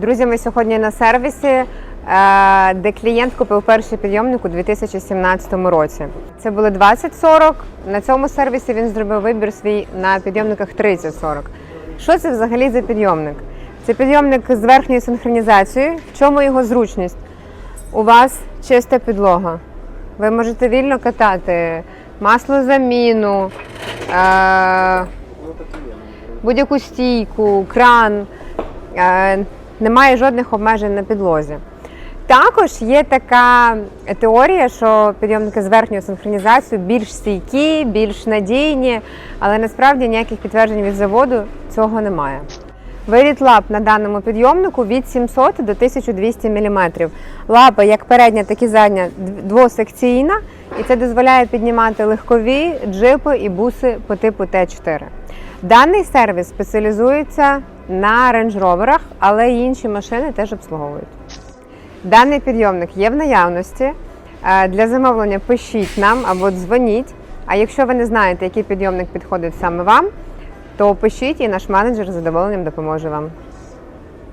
Друзі, ми сьогодні на сервісі, е, де клієнт купив перший підйомник у 2017 році. Це були 2040. На цьому сервісі він зробив вибір свій на підйомниках 3040. Що це взагалі за підйомник? Це підйомник з верхньою синхронізацією. В чому його зручність? У вас чиста підлога. Ви можете вільно катати маслозаміну, е, будь-яку стійку, кран. Немає жодних обмежень на підлозі. Також є така теорія, що підйомники з верхньою синхронізацією більш стійкі, більш надійні, але насправді ніяких підтверджень від заводу цього немає. Виліт лап на даному підйомнику від 700 до 1200 мм. Лапа як передня, так і задня двосекційна, і це дозволяє піднімати легкові джипи і буси по типу Т4. Даний сервіс спеціалізується на рейндж-роверах, але й інші машини теж обслуговують. Даний підйомник є в наявності. Е, Для замовлення пишіть нам або дзвоніть. А якщо ви не знаєте, який підйомник підходить саме вам, то пишіть і наш менеджер з задоволенням допоможе вам.